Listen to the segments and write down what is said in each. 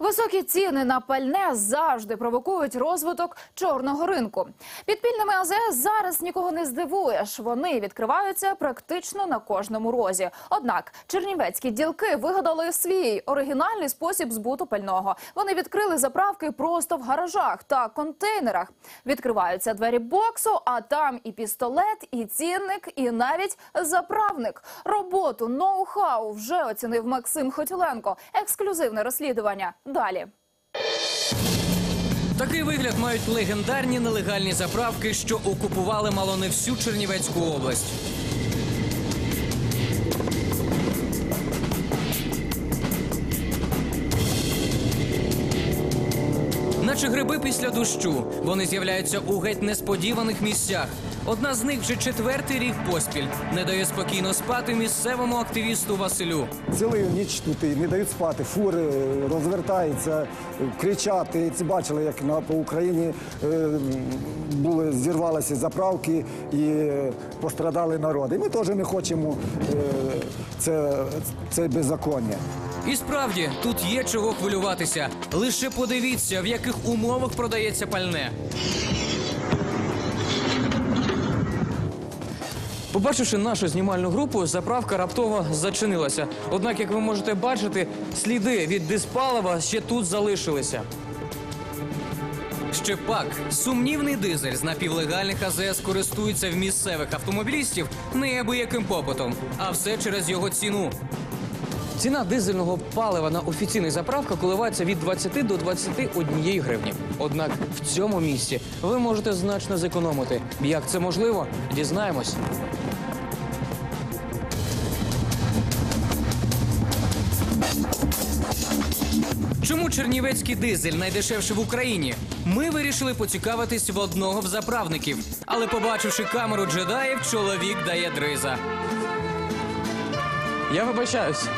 Високі ціни на пальне завжди провокують розвиток чорного ринку. Підпільними АЗС зараз нікого не здивуєш. Вони відкриваються практично на кожному розі. Однак чернівецькі ділки вигадали свій оригінальний спосіб збуту пального. Вони відкрили заправки просто в гаражах та контейнерах. Відкриваються двері боксу, а там і пістолет, і цінник, і навіть заправник. Роботу ноу-хау вже оцінив Максим Хотіленко. Ексклюзивне розслідування. Далі. Такий вигляд мають легендарні нелегальні заправки, що окупували мало не всю Чернівецьку область. Наче гриби після дощу. Вони з'являються у геть несподіваних місцях. Одна з них вже четвертий рік поспіль не дає спокійно спати місцевому активісту Василю. Цілу ніч тут і не дають спати, фури е, розвертаються, е, кричать. І Ці бачили, як на по Україні е, були зірвалися заправки і пострадали народи. Ми теж не хочемо е, це, це беззаконня. І справді тут є чого хвилюватися. Лише подивіться, в яких умовах продається пальне. Побачивши нашу знімальну групу, заправка раптово зачинилася. Однак, як ви можете бачити, сліди від диспалива ще тут залишилися. Ще пак, сумнівний дизель з напівлегальних АЗС користується в місцевих автомобілістів неабияким попитом, а все через його ціну. Ціна дизельного палива на офіційних заправках коливається від 20 до 21 гривні. Однак в цьому місці ви можете значно зекономити. Як це можливо, дізнаємось. Чому чернівецький дизель найдешевший в Україні? Ми вирішили поцікавитись в одного в заправників. Але побачивши камеру джедаїв, чоловік дає дриза. Я вибачаюсь.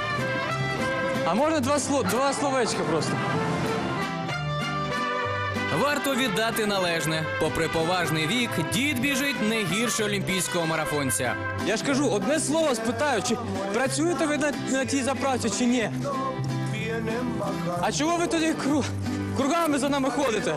А можна два, сло... два словечка просто? Варто віддати належне. Попри поважний вік, дід біжить не гірше олімпійського марафонця. Я ж кажу, одне слово спитаю, чи працюєте ви на, на тій заправці, чи ні? А чого ви тоді кру... кругами за нами ходите?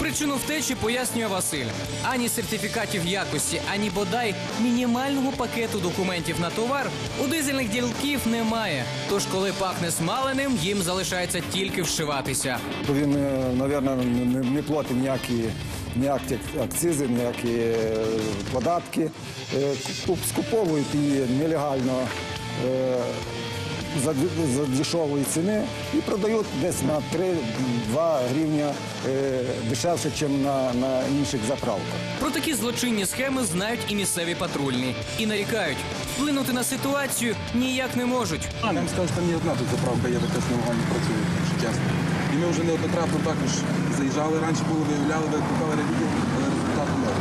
Причину втечі пояснює Василь. Ані сертифікатів якості, ані бодай мінімального пакету документів на товар у дизельних ділків немає. Тож, коли пахне смаленим, їм залишається тільки вшиватися. Він, мабуть, не, не платить ніякі, ніякі акцизи, ніякі е, податки. Е, Скуповують її нелегально е, за, за дешевої ціни і продають десь на 3-2 гривня е, дешевше, ніж на, на інших заправках. Про такі злочинні схеми знають і місцеві патрульні. І нарікають, вплинути на ситуацію ніяк не можуть. Я вам скажу, що там не одна тут заправка є, така що нормально працює, якщо чесно. І ми вже неоднократно також заїжджали, раніше було виявляли, викликали ревізію, але результату немає.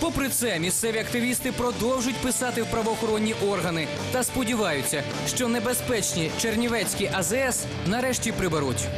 Попри це, місцеві активісти продовжують писати в правоохоронні органи та сподіваються, що небезпечні чернівецькі АЗС нарешті приберуть.